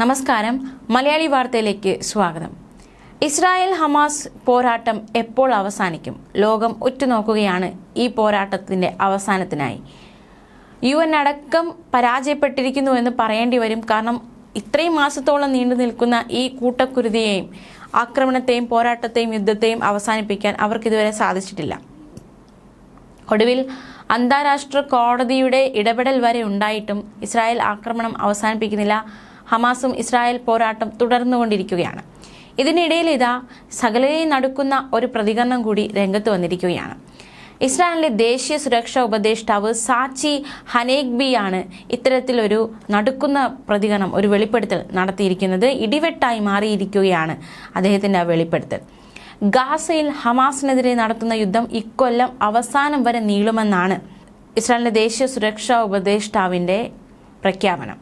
നമസ്കാരം. മലയാളി വാർത്തയിലേക്ക് സ്വാഗതം. ഇസ്രായേൽ ഹമാസ് പോരാട്ടം എപ്പോൾ അവസാനിക്കും? ലോകം ഉറ്റുനോക്കുകയാണ് ഈ പോരാട്ടത്തിന്റെ അവസാനത്തിനായി. യു എൻ അടക്കം പരാജയപ്പെട്ടിരിക്കുന്നു എന്ന് പറയേണ്ടി വരും. കാരണം ഇത്രയും മാസത്തോളം നീണ്ടു നിൽക്കുന്ന ഈ കൂട്ടക്കുരുതിയെയും ആക്രമണത്തെയും പോരാട്ടത്തെയും യുദ്ധത്തെയും അവസാനിപ്പിക്കാൻ അവർക്ക് ഇതുവരെ സാധിച്ചിട്ടില്ല. ഒടുവിൽ അന്താരാഷ്ട്ര കോടതിയുടെ ഇടപെടൽ വരെ ഉണ്ടായിട്ടും ഇസ്രായേൽ ആക്രമണം അവസാനിപ്പിക്കുന്നില്ല. ഹമാസും ഇസ്രായേൽ പോരാട്ടം തുടർന്നുകൊണ്ടിരിക്കുകയാണ്. ഇതിനിടയിൽ ഇതാ സകലരെയും നടക്കുന്ന ഒരു പ്രതികരണം കൂടി രംഗത്ത് വന്നിരിക്കുകയാണ്. ഇസ്രായേലിലെ ദേശീയ സുരക്ഷാ ഉപദേഷ്ടാവ് സാച്ചി ഹനേഗ്ബിയാണ് ഇത്തരത്തിലൊരു നടുക്കുന്ന പ്രതികരണം ഒരു വെളിപ്പെടുത്തൽ നടത്തിയിരിക്കുന്നത്. ഇടിവെട്ടായി മാറിയിരിക്കുകയാണ് അദ്ദേഹത്തിന്റെ ആ വെളിപ്പെടുത്തൽ. ഗാസയിൽ ഹമാസിനെതിരെ നടത്തുന്ന യുദ്ധം ഇക്കൊല്ലം അവസാനം വരെ നീളുമെന്നാണ് ഇസ്രായേലിന്റെ ദേശീയ സുരക്ഷാ ഉപദേഷ്ടാവിന്റെ പ്രഖ്യാപനം.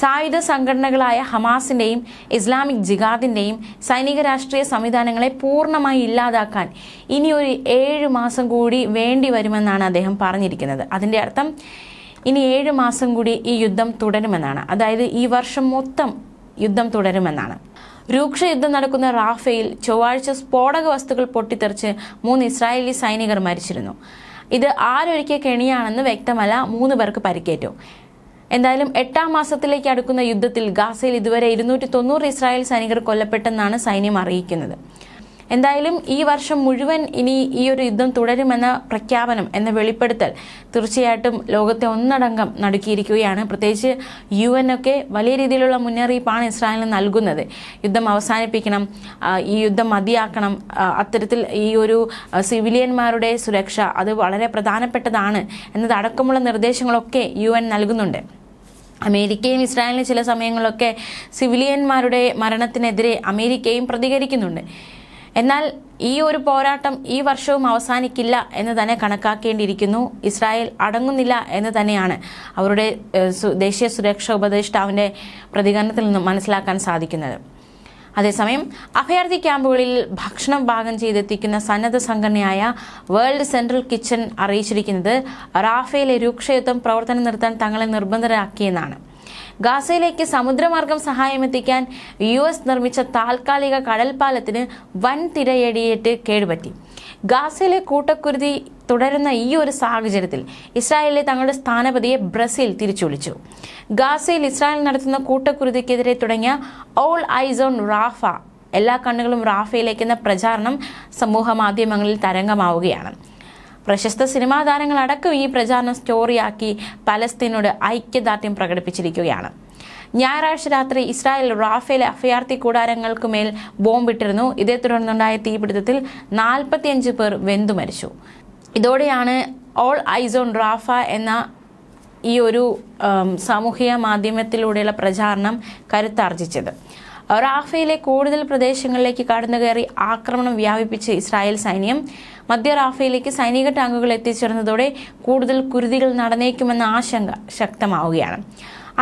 സായുധ സംഘടനകളായ ഹമാസിന്റെയും ഇസ്ലാമിക് ജിഹാദിന്റെയും സൈനിക രാഷ്ട്രീയ സംവിധാനങ്ങളെ പൂർണമായി ഇല്ലാതാക്കാൻ ഇനി ഒരു ഏഴ് മാസം കൂടി വേണ്ടി വരുമെന്നാണ് അദ്ദേഹം പറഞ്ഞിരിക്കുന്നത്. അതിന്റെ അർത്ഥം ഇനി ഏഴ് മാസം കൂടി ഈ യുദ്ധം തുടരുമെന്നാണ്. അതായത് ഈ വർഷം മൊത്തം യുദ്ധം തുടരുമെന്നാണ്. രൂക്ഷ യുദ്ധം നടക്കുന്ന റാഫയിൽ ചൊവ്വാഴ്ച സ്ഫോടക വസ്തുക്കൾ പൊട്ടിത്തെറിച്ച് മൂന്ന് ഇസ്രായേലി സൈനികർ മരിച്ചിരുന്നു. ഇത് ആരൊരുക്കിയ കെണിയാണെന്ന് വ്യക്തമല്ല. മൂന്ന് പേർക്ക് പരിക്കേറ്റു. എന്തായാലും എട്ടാം മാസത്തിലേക്ക് അടുക്കുന്ന യുദ്ധത്തിൽ ഗാസയിൽ ഇതുവരെ ഇരുന്നൂറ്റി തൊണ്ണൂറ് ഇസ്രായേൽ സൈനികർ കൊല്ലപ്പെട്ടെന്നാണ് സൈന്യം അറിയിക്കുന്നത്. എന്തായാലും ഈ വർഷം മുഴുവൻ ഇനി ഈ ഒരു യുദ്ധം തുടരുമെന്ന പ്രഖ്യാപനം എന്ന വെളിപ്പെടുത്തൽ തീർച്ചയായിട്ടും ലോകത്തെ ഒന്നടങ്കം നടുക്കിയിരിക്കുകയാണ്. പ്രത്യേകിച്ച് യു എൻ ഒക്കെ വലിയ രീതിയിലുള്ള മുന്നറിയിപ്പാണ് ഇസ്രായേലിന് നൽകുന്നത്. യുദ്ധം അവസാനിപ്പിക്കണം ഈ യുദ്ധം മതിയാക്കണം അത്തരത്തിൽ ഈ ഒരു സിവിലിയന്മാരുടെ സുരക്ഷ അത് വളരെ പ്രധാനപ്പെട്ടതാണ് എന്നതടക്കമുള്ള നിർദ്ദേശങ്ങളൊക്കെ യു എൻ നൽകുന്നുണ്ട്. അമേരിക്കയും ഇസ്രായേലിന് ചില സമയങ്ങളിലൊക്കെ സിവിലിയന്മാരുടെ മരണത്തിനെതിരെ അമേരിക്കയും പ്രതികരിക്കുന്നുണ്ട്. എന്നാൽ ഈ ഒരു പോരാട്ടം ഈ വർഷവും അവസാനിക്കില്ല എന്ന് തന്നെ കണക്കാക്കേണ്ടിയിരിക്കുന്നു. ഇസ്രായേൽ അടങ്ങുന്നില്ല എന്ന് തന്നെയാണ് അവരുടെ ദേശീയ സുരക്ഷാ ഉപദേഷ്ടാവിന്റെ പ്രതികരണത്തിൽ നിന്നും മനസ്സിലാക്കാൻ സാധിക്കുന്നത്. അതേസമയം അഭയാർത്ഥി ക്യാമ്പുകളിൽ ഭക്ഷണം പാകം ചെയ്തെത്തിക്കുന്ന സന്നദ്ധ സംഘടനയായ വേൾഡ് സെൻട്രൽ കിച്ചൺ അറിയിച്ചിരിക്കുന്നത് റാഫേലെ രൂക്ഷയുദ്ധം പ്രവർത്തനം നിർത്താൻ തങ്ങളെ നിർബന്ധരാക്കിയെന്നാണ്. ഗാസയിലേക്ക് സമുദ്രമാർഗം സഹായമെത്തിക്കാൻ യു എസ് നിർമ്മിച്ച താൽക്കാലിക കടൽപ്പാലത്തിന് വൻ തിരയടിയേറ്റ് കേടുപറ്റി. ഗാസയിലെ കൂട്ടക്കുരുതി തുടരുന്ന ഈ ഒരു സാഹചര്യത്തിൽ ഇസ്രായേലിലെ തങ്ങളുടെ സ്ഥാനപതിയെ ബ്രസീൽ തിരിച്ചുവിളിച്ചു ഗാസയിൽ ഇസ്രായേൽ നടത്തുന്ന കൂട്ടക്കുരുതിക്കെതിരെ തുടങ്ങിയ ഓൾ ഐസ് ഓൺ റാഫ എല്ലാ കണ്ണുകളും റാഫയിലേക്കെന്ന പ്രചാരണം സമൂഹ മാധ്യമങ്ങളിൽ തരംഗമാവുകയാണ്. പ്രശസ്ത സിനിമാ താരങ്ങളടക്കം ഈ പ്രചാരണം സ്റ്റോറിയാക്കി പലസ്തീനോട് ഐക്യദാർഢ്യം പ്രകടിപ്പിച്ചിരിക്കുകയാണ്. ഞായറാഴ്ച രാത്രി ഇസ്രായേൽ റാഫേൽ അഭയാർത്ഥി കൂടാരങ്ങൾക്കുമേൽ ബോംബിട്ടിരുന്നു ഇതേ തുടർന്നുണ്ടായ തീപിടുത്തത്തിൽ നാൽപ്പത്തിയഞ്ച് പേർ വെന്തു മരിച്ചു. ഇതോടെയാണ് ഓൾ ഐസോൺ റാഫ എന്ന ഈ ഒരു സാമൂഹിക മാധ്യമത്തിലൂടെയുള്ള പ്രചാരണം കരുത്താർജിച്ചത്. റാഫയിലെ കൂടുതൽ പ്രദേശങ്ങളിലേക്ക് കടന്നുകയറി ആക്രമണം വ്യാപിപ്പിച്ച് ഇസ്രായേൽ സൈന്യം മധ്യ റാഫയിലേക്ക് സൈനിക ടാങ്കുകൾ എത്തിച്ചേർന്നതോടെ കൂടുതൽ കുരുതികൾ നടന്നേക്കുമെന്ന ആശങ്ക ശക്തമാവുകയാണ്.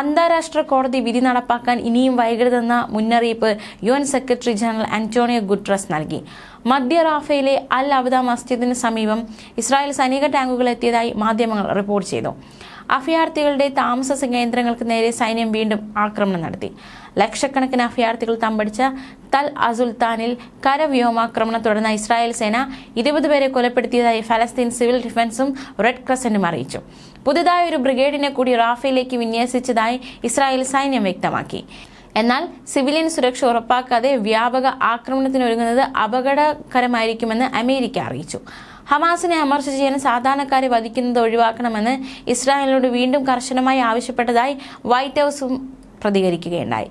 അന്താരാഷ്ട്ര കോടതി വിധി നടപ്പാക്കാൻ ഇനിയും വൈകരുതെന്ന മുന്നറിയിപ്പ് U N secretary general Antonio Guterres നൽകി. മധ്യ റാഫയിലെ അൽ അബദ മസ്ജിദിന് സമീപം ഇസ്രായേൽ സൈനിക ടാങ്കുകൾ എത്തിയതായി മാധ്യമങ്ങൾ റിപ്പോർട്ട് ചെയ്തു. അഭയാർത്ഥികളുടെ താമസ കേന്ദ്രങ്ങൾക്ക് നേരെ സൈന്യം വീണ്ടും ആക്രമണം നടത്തി. ലക്ഷക്കണക്കിന് അഭയാർത്ഥികൾ തമ്പടിച്ച തൽ അസുൽത്താനിൽ കരവ്യോമാക്രമണം തുടർന്ന ഇസ്രായേൽ സേന ഇരുപത് പേരെ കൊലപ്പെടുത്തിയതായി ഫലസ്തീൻ സിവിൽ ഡിഫൻസും റെഡ് ക്രസന്റും അറിയിച്ചു. പുതുതായ ഒരു ബ്രിഗേഡിനെ കൂടി റാഫയിലേക്ക് വിന്യസിച്ചതായി ഇസ്രായേൽ സൈന്യം വ്യക്തമാക്കി. എന്നാൽ സിവിലിയൻ സുരക്ഷ ഉറപ്പാക്കാതെ വ്യാപക ആക്രമണത്തിനൊരുങ്ങുന്നത് അപകടകരമായിരിക്കുമെന്ന് അമേരിക്ക അറിയിച്ചു. ഹമാസിനെ അമർച്ച ചെയ്യാൻ സാധാരണക്കാരെ വധിക്കുന്നത് ഒഴിവാക്കണമെന്ന് ഇസ്രായേലിനോട് വീണ്ടും കർശനമായി ആവശ്യപ്പെട്ടതായി വൈറ്റ് ഹൗസും പ്രതികരിക്കുകയുണ്ടായി.